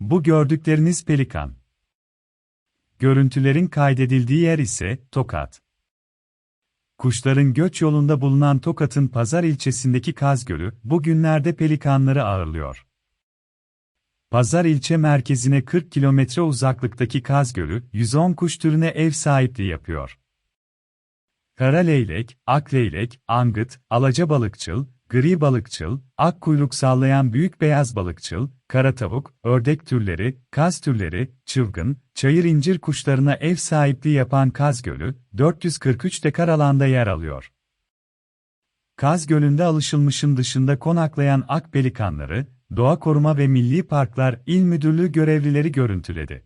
Bu gördükleriniz pelikan. Görüntülerin kaydedildiği yer ise Tokat. Kuşların göç yolunda bulunan Tokat'ın Pazar ilçesindeki Kaz Gölü, bugünlerde pelikanları ağırlıyor. Pazar ilçe merkezine 40 kilometre uzaklıktaki Kaz Gölü, 110 kuş türüne ev sahipliği yapıyor. Kara leylek, ak leylek, angıt, alaca balıkçıl, gri balıkçıl, ak kuyruk sallayan büyük beyaz balıkçıl, kara tavuk, ördek türleri, kaz türleri, çılgın, çayır incir kuşlarına ev sahipliği yapan Kaz Gölü, 443 dekar alanda yer alıyor. Kaz Gölü'nde alışılmışın dışında konaklayan ak pelikanları, Doğa Koruma ve Milli Parklar İl Müdürlüğü görevlileri görüntüledi.